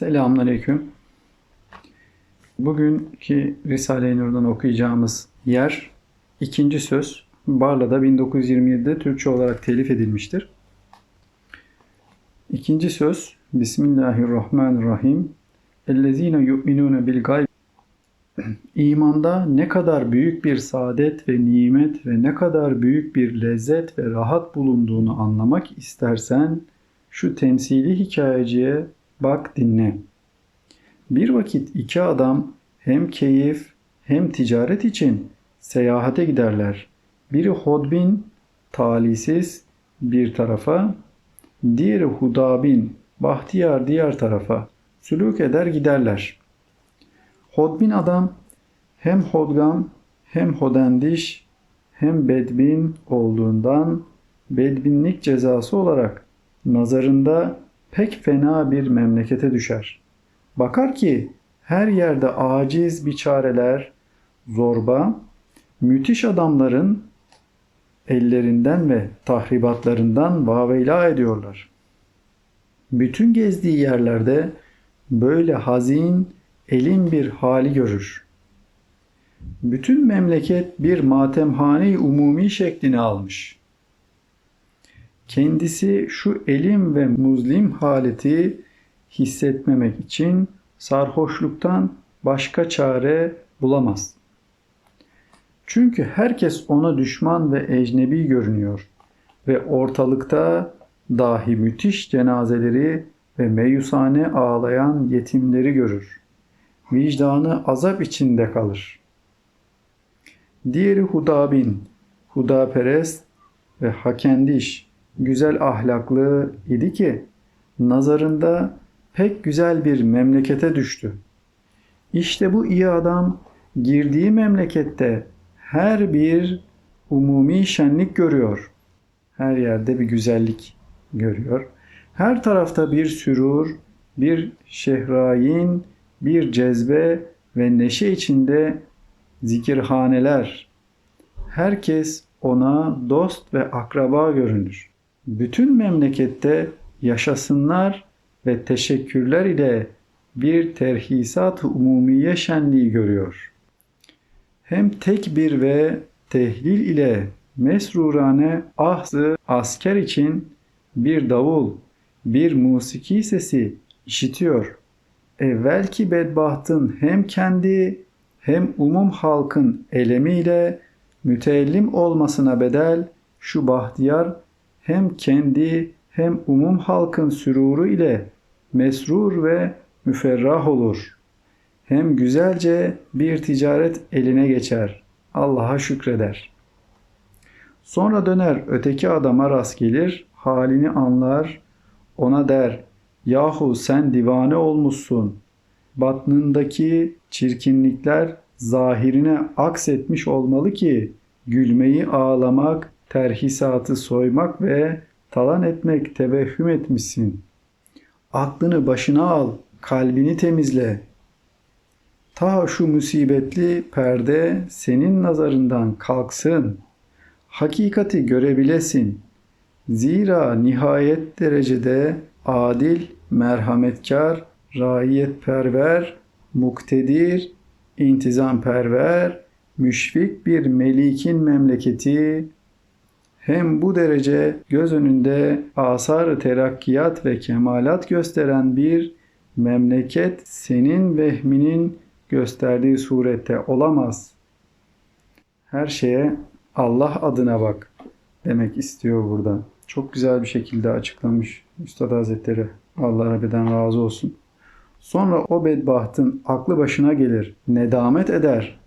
Selamünaleyküm. Bugünkü Risale-i Nur'dan okuyacağımız yer ikinci söz. Barla'da 1927'de Türkçe olarak telif edilmiştir. İkinci söz Bismillahirrahmanirrahim. Ellezine yu'minune bil gayb İmanda ne kadar büyük bir saadet ve nimet ve ne kadar büyük bir lezzet ve rahat bulunduğunu anlamak istersen şu temsili hikayeciye bak dinle. Bir vakit iki adam hem keyif hem ticaret için seyahate giderler. Biri hodbin, talisiz bir tarafa, diğeri hudabin, bahtiyar diğer tarafa sülük eder giderler. Hodbin adam hem hodgam hem hodendiş hem bedbin olduğundan bedbinlik cezası olarak nazarında pek fena bir memlekete düşer. Bakar ki her yerde aciz biçareler, zorba, müthiş adamların ellerinden ve tahribatlarından vaveyla ediyorlar. Bütün gezdiği yerlerde böyle hazin, elin bir hali görür. Bütün memleket bir matemhane umumi şeklini almış. Kendisi şu elim ve muzlim haleti hissetmemek için sarhoşluktan başka çare bulamaz. Çünkü herkes ona düşman ve ecnebi görünüyor ve ortalıkta dahi müthiş cenazeleri ve meyusane ağlayan yetimleri görür. Vicdanı azap içinde kalır. Diğeri hudabin, hudaperest ve hakendiş, güzel ahlaklı idi ki nazarında pek güzel bir memlekete düştü. İşte bu iyi adam girdiği memlekette her bir umumi şenlik görüyor. Her yerde bir güzellik görüyor. Her tarafta bir sürur, bir şehrayin, bir cezbe ve neşe içinde zikirhaneler. Herkes ona dost ve akraba görünür. Bütün memlekette yaşasınlar ve teşekkürler ile bir terhisat umumiye şenliği görüyor. Hem tekbir ve tehlil ile mesrurane ahzı asker için bir davul, bir musiki sesi işitiyor. Evvelki bedbahtın hem kendi hem umum halkın elemiyle müteellim olmasına bedel şu bahtiyar hem kendi hem umum halkın süruru ile mesrur ve müferrah olur. Hem güzelce bir ticaret eline geçer. Allah'a şükreder. Sonra döner öteki adama rast gelir, halini anlar, ona der, yahu sen divane olmuşsun. Batnındaki çirkinlikler zahirine aksetmiş olmalı ki gülmeyi ağlamak, terhisatı soymak ve talan etmek tevehhüm etmişsin. Aklını başına al, kalbini temizle. Ta şu musibetli perde senin nazarından kalksın. Hakikati görebilesin. Zira nihayet derecede adil, merhametkar, raiyetperver, muktedir, intizamperver, müşfik bir melikin memleketi hem bu derece göz önünde asar terakkiyat ve kemalat gösteren bir memleket senin vehminin gösterdiği surette olamaz. Her şeye Allah adına bak demek istiyor burada. Çok güzel bir şekilde açıklamış Üstad Hazretleri. Allah Rabbi'den razı olsun. Sonra o bedbahtın aklı başına gelir, nedamet eder.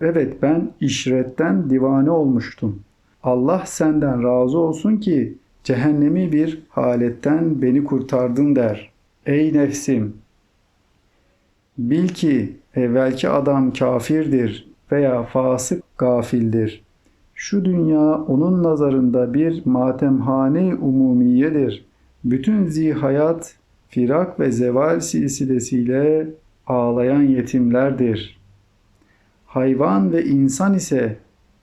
Evet ben işretten divane olmuştum. Allah senden razı olsun ki cehennemi bir haletten beni kurtardın der. Ey nefsim! Bil ki evvelki adam kafirdir veya fasık gafildir. Şu dünya onun nazarında bir matemhane umumiyedir. Bütün zihayat firak ve zeval silsilesiyle ağlayan yetimlerdir. Hayvan ve insan ise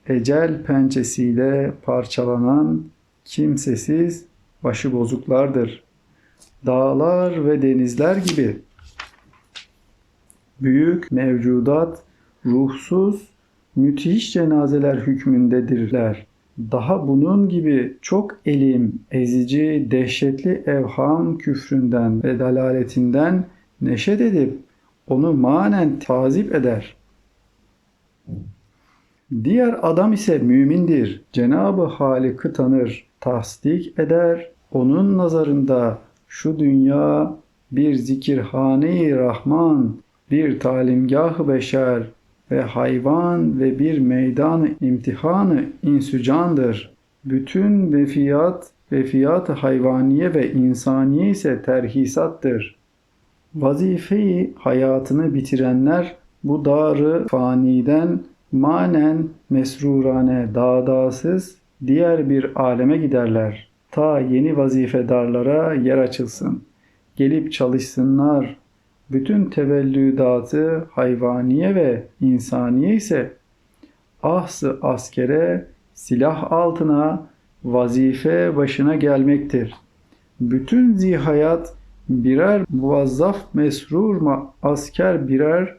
ecel pençesiyle parçalanan kimsesiz başıbozuklardır. Dağlar ve denizler gibi büyük mevcudat ruhsuz müthiş cenazeler hükmündedirler. Daha bunun gibi çok elim, ezici, dehşetli evham küfründen ve dalaletinden neşet edip onu manen tazip eder. Diğer adam ise mümindir. Cenabı Halik'i tanır, tasdik eder. Onun nazarında şu dünya bir zikirhane-i Rahman, bir talimgah-ı beşer ve hayvan ve bir meydan imtihanı insücandır. Bütün vefiyat, vefiyat hayvaniye ve insaniye ise terhisattır. Vazifeyi hayatını bitirenler bu darı faniden manen mesrurane dağdasız diğer bir aleme giderler. Ta yeni vazifedarlara yer açılsın. Gelip çalışsınlar. Bütün tevellüdatı hayvaniye ve insaniye ise ahsı askere silah altına vazife başına gelmektir. Bütün zihayat birer muvazzaf mesrur ma- asker birer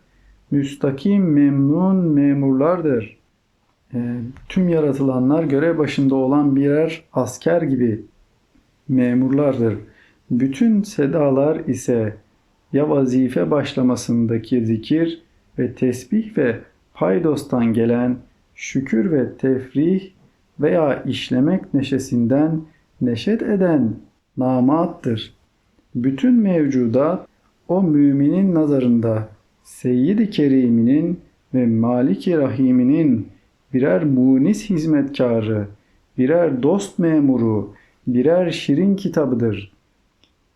müstakim memnun memurlardır. E, tüm yaratılanlar görev başında olan birer asker gibi memurlardır. Bütün sedalar ise ya vazife başlamasındaki zikir ve tesbih ve paydostan gelen şükür ve tefrih veya işlemek neşesinden neşet eden namattır. Bütün mevcudat o müminin nazarında Seyyid-i Kerim'inin ve Malik-i Rahim'inin birer munis hizmetkarı, birer dost memuru, birer şirin kitabıdır.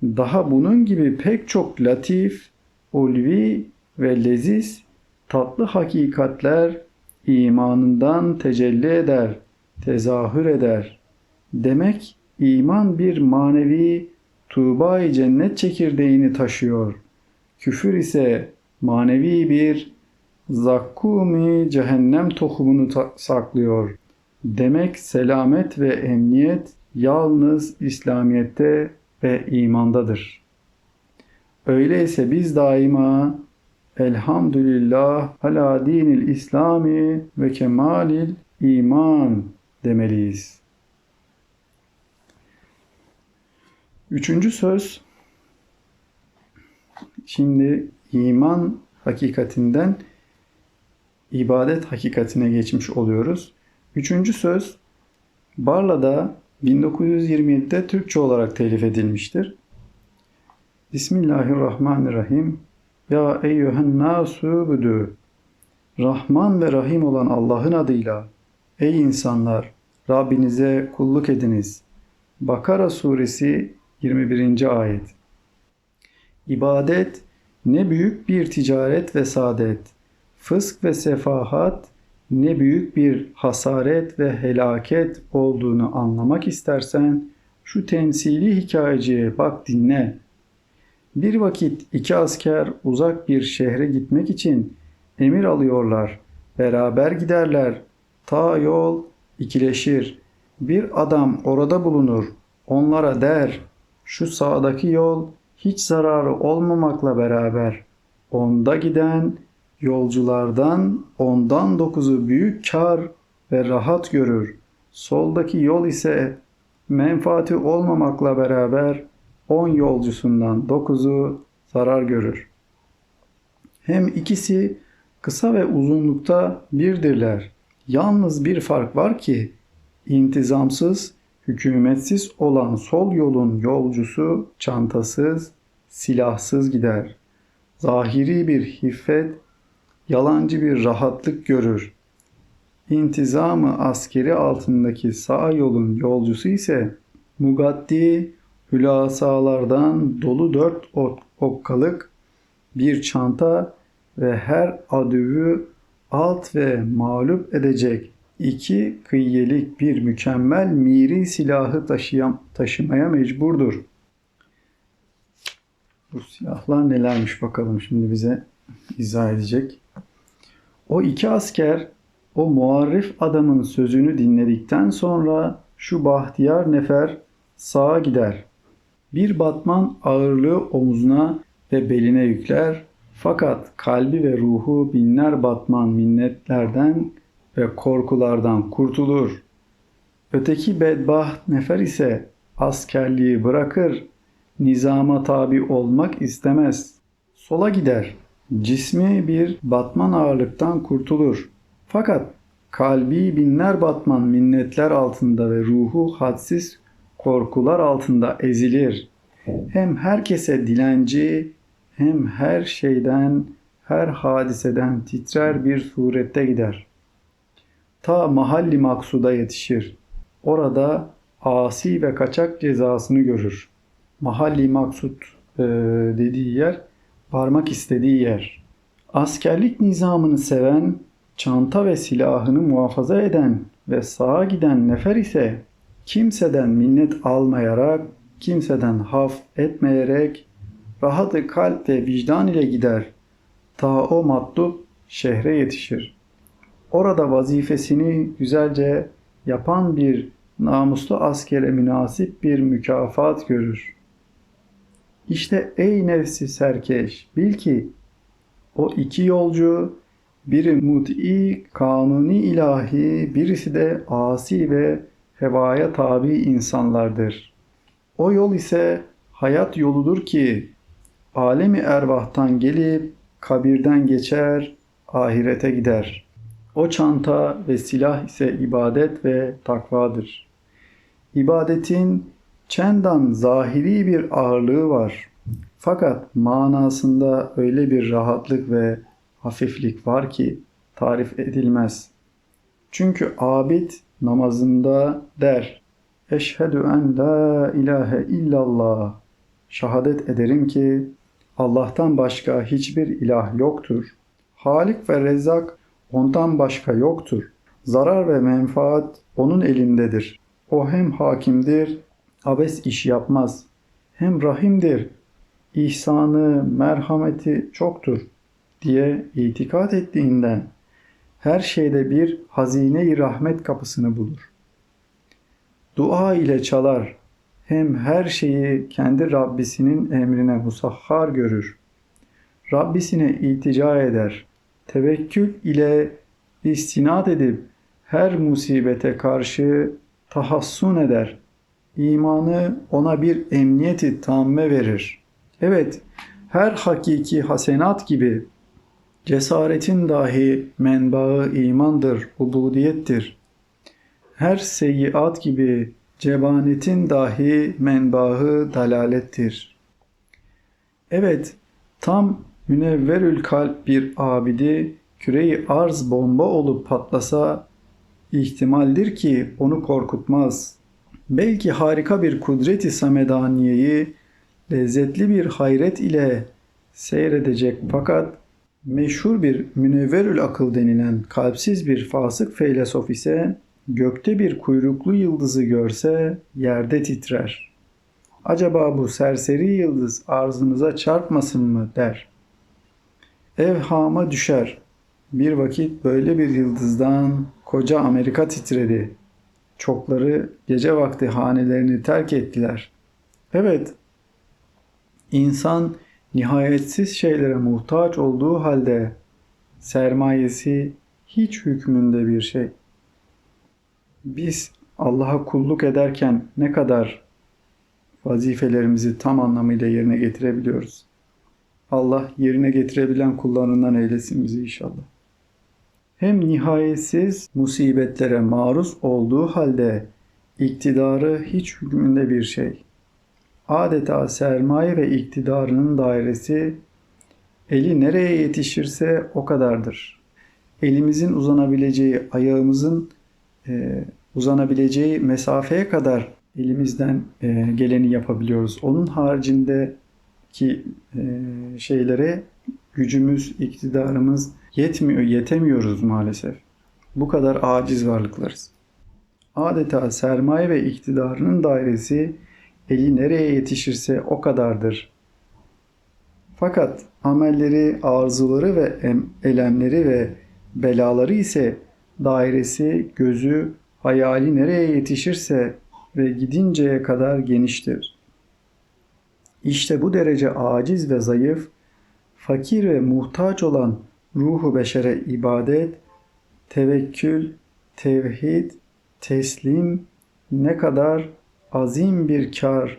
Daha bunun gibi pek çok latif, ulvi ve leziz tatlı hakikatler imanından tecelli eder, tezahür eder. Demek iman bir manevi tuğba cennet çekirdeğini taşıyor. Küfür ise manevi bir zakkumi cehennem tohumunu saklıyor. Demek selamet ve emniyet yalnız İslamiyet'te ve imandadır. Öyleyse biz daima elhamdülillah ala dinil İslami ve kemalil iman demeliyiz. Üçüncü söz şimdi iman hakikatinden ibadet hakikatine geçmiş oluyoruz. Üçüncü söz Barla'da 1927'de Türkçe olarak telif edilmiştir. Bismillahirrahmanirrahim. Ya eyyühen nasu büdü. Rahman ve Rahim olan Allah'ın adıyla ey insanlar Rabbinize kulluk ediniz. Bakara suresi 21. ayet. İbadet ne büyük bir ticaret ve saadet, fısk ve sefahat ne büyük bir hasaret ve helaket olduğunu anlamak istersen şu temsili hikayeciye bak dinle. Bir vakit iki asker uzak bir şehre gitmek için emir alıyorlar. Beraber giderler. Ta yol ikileşir. Bir adam orada bulunur. Onlara der, şu sağdaki yol hiç zararı olmamakla beraber onda giden yolculardan ondan dokuzu büyük kar ve rahat görür. Soldaki yol ise menfaati olmamakla beraber on yolcusundan dokuzu zarar görür. Hem ikisi kısa ve uzunlukta birdirler. Yalnız bir fark var ki intizamsız, hükümetsiz olan sol yolun yolcusu çantasız, silahsız gider. Zahiri bir hiffet, yalancı bir rahatlık görür. İntizamı askeri altındaki sağ yolun yolcusu ise mugaddi hülasalardan dolu dört okkalık bir çanta ve her adüvü alt ve mağlup edecek iki kıyyelik bir mükemmel miri silahı taşıyan, taşımaya mecburdur. Bu silahlar nelermiş bakalım şimdi bize izah edecek. O iki asker o muarrif adamın sözünü dinledikten sonra şu bahtiyar nefer sağa gider. Bir batman ağırlığı omuzuna ve beline yükler. Fakat kalbi ve ruhu binler batman minnetlerden ve korkulardan kurtulur. Öteki bedbaht nefer ise askerliği bırakır, nizama tabi olmak istemez. Sola gider, cismi bir batman ağırlıktan kurtulur. Fakat kalbi binler batman minnetler altında ve ruhu hadsiz korkular altında ezilir. Hem herkese dilenci hem her şeyden, her hadiseden titrer bir surette gider. Ta mahalli maksuda yetişir. Orada asi ve kaçak cezasını görür. Mahalli maksut e, dediği yer, varmak istediği yer. Askerlik nizamını seven, çanta ve silahını muhafaza eden ve sağa giden nefer ise kimseden minnet almayarak, kimseden haf etmeyerek rahatı kalp ve vicdan ile gider. Ta o matlup şehre yetişir. Orada vazifesini güzelce yapan bir namuslu askere münasip bir mükafat görür. İşte ey nefsi serkeş bil ki o iki yolcu biri mut'i kanuni ilahi birisi de asi ve hevaya tabi insanlardır. O yol ise hayat yoludur ki alemi ervahtan gelip kabirden geçer, ahirete gider. O çanta ve silah ise ibadet ve takvadır. İbadetin çendan zahiri bir ağırlığı var. Fakat manasında öyle bir rahatlık ve hafiflik var ki tarif edilmez. Çünkü abid namazında der. Eşhedü en la ilahe illallah. Şahadet ederim ki Allah'tan başka hiçbir ilah yoktur. Halik ve Rezzak ondan başka yoktur. Zarar ve menfaat onun elindedir. O hem hakimdir, abes iş yapmaz. Hem rahimdir, ihsanı, merhameti çoktur diye itikat ettiğinden her şeyde bir hazine-i rahmet kapısını bulur. Dua ile çalar, hem her şeyi kendi Rabbisinin emrine musahhar görür. Rabbisine iltica eder. Tevekkül ile istinad edip her musibete karşı tahassun eder. İmanı ona bir emniyeti tamme verir. Evet, her hakiki hasenat gibi cesaretin dahi menbaı imandır, ubudiyettir. Her seyyiat gibi cebanetin dahi menbahı dalalettir. Evet, tam münevverül kalp bir abidi küreyi arz bomba olup patlasa ihtimaldir ki onu korkutmaz. Belki harika bir kudreti samedaniyeyi lezzetli bir hayret ile seyredecek fakat meşhur bir münevverül akıl denilen kalpsiz bir fasık feylesof ise gökte bir kuyruklu yıldızı görse yerde titrer. Acaba bu serseri yıldız arzımıza çarpmasın mı der. Evhama düşer. Bir vakit böyle bir yıldızdan koca Amerika titredi. Çokları gece vakti hanelerini terk ettiler. Evet, insan nihayetsiz şeylere muhtaç olduğu halde sermayesi hiç hükmünde bir şey. Biz Allah'a kulluk ederken ne kadar vazifelerimizi tam anlamıyla yerine getirebiliyoruz. Allah yerine getirebilen kullarından eylesin bizi inşallah. Hem nihayetsiz musibetlere maruz olduğu halde iktidarı hiç hükmünde bir şey. Adeta sermaye ve iktidarının dairesi eli nereye yetişirse o kadardır. Elimizin uzanabileceği, ayağımızın e, uzanabileceği mesafeye kadar elimizden e, geleni yapabiliyoruz. Onun haricindeki e, şeylere gücümüz, iktidarımız yetmiyor, yetemiyoruz maalesef. Bu kadar aciz varlıklarız. Adeta sermaye ve iktidarının dairesi eli nereye yetişirse o kadardır. Fakat amelleri, arzuları ve elemleri ve belaları ise dairesi, gözü, hayali nereye yetişirse ve gidinceye kadar geniştir. İşte bu derece aciz ve zayıf, fakir ve muhtaç olan ruhu beşere ibadet, tevekkül, tevhid, teslim ne kadar azim bir kar,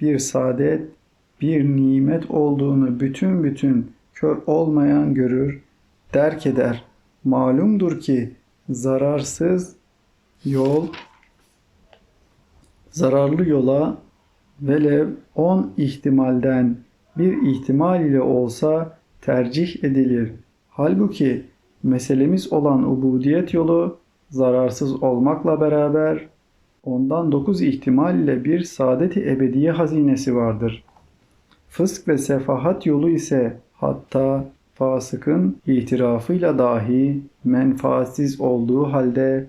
bir saadet, bir nimet olduğunu bütün bütün kör olmayan görür, derk eder. Malumdur ki zararsız yol zararlı yola velev 10 ihtimalden bir ihtimal ile olsa tercih edilir. Halbuki meselemiz olan ubudiyet yolu zararsız olmakla beraber ondan 9 ihtimal ile bir saadeti ebediye hazinesi vardır. Fısk ve sefahat yolu ise hatta fasıkın itirafıyla dahi menfaatsiz olduğu halde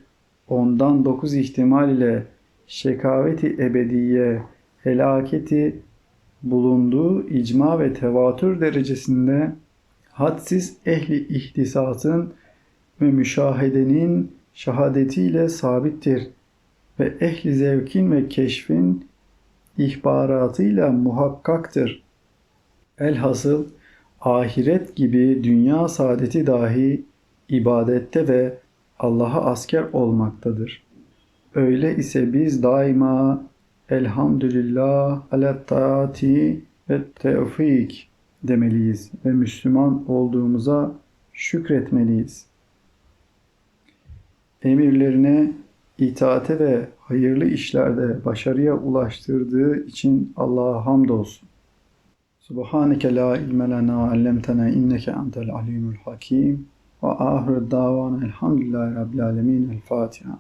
ondan 9 ihtimal ile şekaveti ebediye, helaketi bulunduğu icma ve tevatür derecesinde hadsiz ehli ihtisasın ve müşahedenin şahadetiyle sabittir ve ehli zevkin ve keşfin ihbaratıyla muhakkaktır. Elhasıl ahiret gibi dünya saadeti dahi ibadette ve Allah'a asker olmaktadır. Öyle ise biz daima elhamdülillah ala taati ve tevfik demeliyiz ve Müslüman olduğumuza şükretmeliyiz. Emirlerine itaate ve hayırlı işlerde başarıya ulaştırdığı için Allah'a hamdolsun. Subhaneke la ilme lena allemtena inneke entel alimul hakim ve ahir davana elhamdülillahi rabbil alemin el Fatiha.